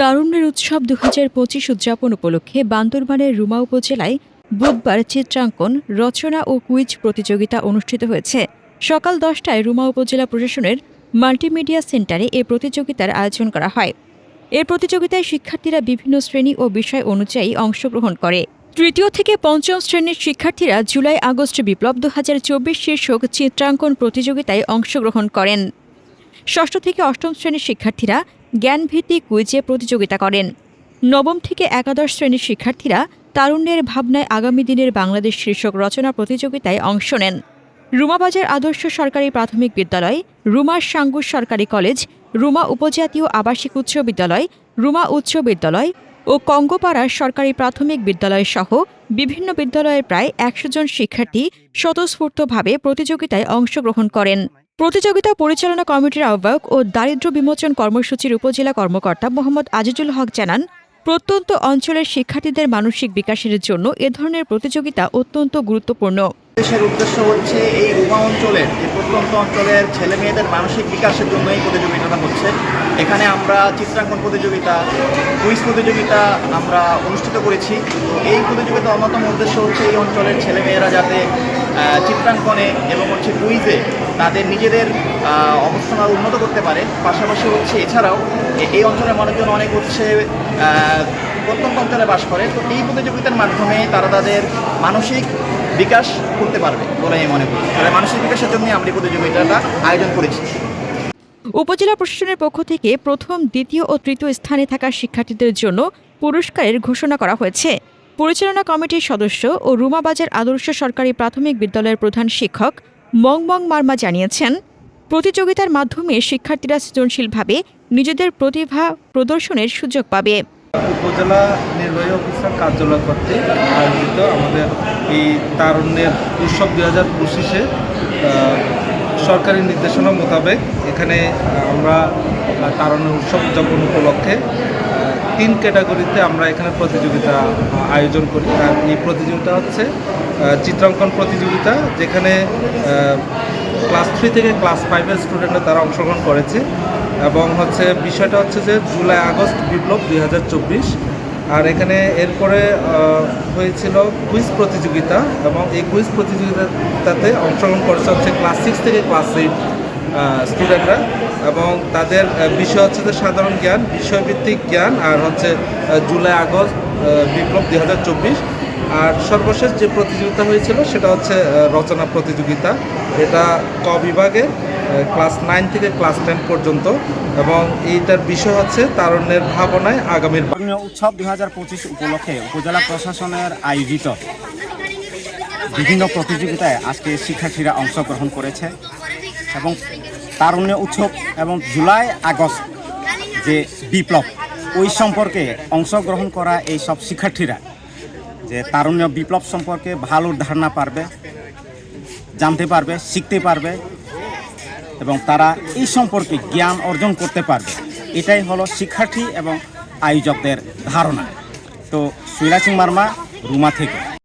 তারুণ্যের উৎসব দু হাজার পঁচিশ উদযাপন উপলক্ষে বান্দরবানের রুমা উপজেলায় বুধবার চিত্রাঙ্কন, রচনা ও কুইজ প্রতিযোগিতা অনুষ্ঠিত হয়েছে। সকাল দশটায় রুমা উপজেলা প্রশাসনের মাল্টিমিডিয়া সেন্টারে এ প্রতিযোগিতার আয়োজন করা হয়। এ প্রতিযোগিতায় শিক্ষার্থীরা বিভিন্ন শ্রেণি ও বিষয় অনুযায়ী অংশগ্রহণ করে। তৃতীয় থেকে পঞ্চম শ্রেণির শিক্ষার্থীরা জুলাই আগস্ট বিপ্লব দু হাজার চব্বিশ শীর্ষক চিত্রাঙ্কন প্রতিযোগিতায় অংশগ্রহণ করেন। ষষ্ঠ থেকে অষ্টম শ্রেণির শিক্ষার্থীরা জ্ঞানভিত্তিক কুইজে প্রতিযোগিতা করেন। নবম থেকে একাদশ শ্রেণির শিক্ষার্থীরা তারুণ্যের ভাবনায় আগামী দিনের বাংলাদেশ শীর্ষক রচনা প্রতিযোগিতায় অংশ নেন। রুমাবাজার আদর্শ সরকারি প্রাথমিক বিদ্যালয়, রুমা সাঙ্গুর সরকারি কলেজ, রুমা উপজাতীয় আবাসিক উচ্চ বিদ্যালয়, রুমা উচ্চ বিদ্যালয় ও কঙ্গপাড়া সরকারি প্রাথমিক বিদ্যালয় সহ বিভিন্ন বিদ্যালয়ের প্রায় একশো জন শিক্ষার্থী স্বতঃস্ফূর্তভাবে প্রতিযোগিতায় অংশগ্রহণ করেন। প্রতিযোগিতা পরিচালনা কমিটির আহ্বায়ক ও দারিদ্র্য বিমোচন কর্মসূচির উপজেলা কর্মকর্তা মোহাম্মদ আজিজুল হক জানান, প্রত্যন্ত অঞ্চলের শিক্ষার্থীদের মানসিক বিকাশের জন্য এ ধরনের প্রতিযোগিতা অত্যন্ত গুরুত্বপূর্ণ। দেশের উদ্দেশ্য হচ্ছে এই রুমা অঞ্চলের, যে প্রত্যন্ত অঞ্চলের ছেলে মেয়েদের মানসিক বিকাশের জন্য এই প্রতিযোগিতাটা হচ্ছে। এখানে আমরা চিত্রাঙ্কন প্রতিযোগিতা, কুইজ প্রতিযোগিতা আমরা অনুষ্ঠিত করেছি। এই প্রতিযোগিতার অন্যতম উদ্দেশ্য হচ্ছে এই অঞ্চলের ছেলে মেয়েরা যাতে চিত্রাঙ্কনে এবং হচ্ছে কুইজে তাদের নিজেদের অবস্থান আরও উন্নত করতে পারে। পাশাপাশি হচ্ছে এছাড়াও এই অঞ্চলের মানুষজন অনেক হচ্ছে প্রত্যন্ত অঞ্চলে বাস করে। তো এই প্রতিযোগিতার মাধ্যমে তারা তাদের মানসিক বিকাশ করতে পারবে বলে আমি মনে করি। তাহলে মানসিক বিকাশের জন্য আমরা এই প্রতিযোগিতাটা আয়োজন করেছি। উপজেলা প্রশাসনের পক্ষ থেকে প্রথম, দ্বিতীয় ও তৃতীয় স্থানে থাকা শিক্ষার্থীদের জন্য পুরস্কারের ঘোষণা করা হয়েছে। পরিচালনা কমিটির সদস্য ও রুমাবাজার আদর্শ সরকারি প্রাথমিক বিদ্যালয়ের প্রধান শিক্ষক মংমং মার্মা জানিয়েছেন প্রতিযোগিতার মাধ্যমে শিক্ষার্থীরা সৃজনশীলভাবে নিজেদের প্রতিভা প্রদর্শনের সুযোগ পাবে। উপজেলা নির্বাহী অফিসার কার্যালয় কর্তৃক আয়োজিত আমাদের এই তারুণ্যের উৎসব দুই হাজার পঁচিশে সরকারি নির্দেশনা মোতাবেক এখানে আমরা আহ, তারুণ্যের উৎসব উদযাপন উপলক্ষে তিন ক্যাটাগরিতে আমরা এখানে প্রতিযোগিতা আয়োজন করি। আর এই প্রতিযোগিতা হচ্ছে চিত্রাঙ্কন প্রতিযোগিতা, যেখানে ক্লাস থ্রি থেকে ক্লাস ফাইভের স্টুডেন্টরা তারা অংশগ্রহণ করেছে। এবং হচ্ছে, বিষয়টা হচ্ছে যে, জুলাই, আগস্ট বিপ্লব দুই হাজার চব্বিশ। আর এখানে এরপরে হয়েছিল কুইজ প্রতিযোগিতা এবং এই কুইজ প্রতিযোগিতাতে অংশগ্রহণ করেছে হচ্ছে ক্লাস সিক্স থেকে ক্লাস এইট। স্টুডেন্টরা এবং তাদের বিষয় হচ্ছে যে সাধারণ জ্ঞান, বিষয়ভিত্তিক জ্ঞান আর হচ্ছে জুলাই আগস্ট বিপ্লব দুই হাজার চব্বিশ। আর সর্বশেষ যে প্রতিযোগিতা হয়েছিল সেটা হচ্ছে রচনা প্রতিযোগিতা। এটা ক বিভাগে ক্লাস নাইন থেকে ক্লাস টেন পর্যন্ত এবং এইটার বিষয় হচ্ছে তারুণ্যের ভাবনায় আগামীর উৎসব দুই হাজার পঁচিশ উপলক্ষে উপজেলা প্রশাসনের আয়োজিত বিভিন্ন প্রতিযোগিতায় আজকে শিক্ষার্থীরা অংশগ্রহণ করেছে। এবং তারুণ্য উৎসব এবং জুলাই আগস্ট যে বিপ্লব, ওই সম্পর্কে অংশগ্রহণ করা এই সব শিক্ষার্থীরা যে তারুণ্য বিপ্লব সম্পর্কে ভালো ধারণা পারবে, জানতে পারবে, শিখতে পারবে এবং তারা এই সম্পর্কে জ্ঞান অর্জন করতে পারবে। এটাই হলো শিক্ষার্থী এবং আয়োজকদের ধারণা। তো সুইরা সিং মার্মা, রুমা থেকে।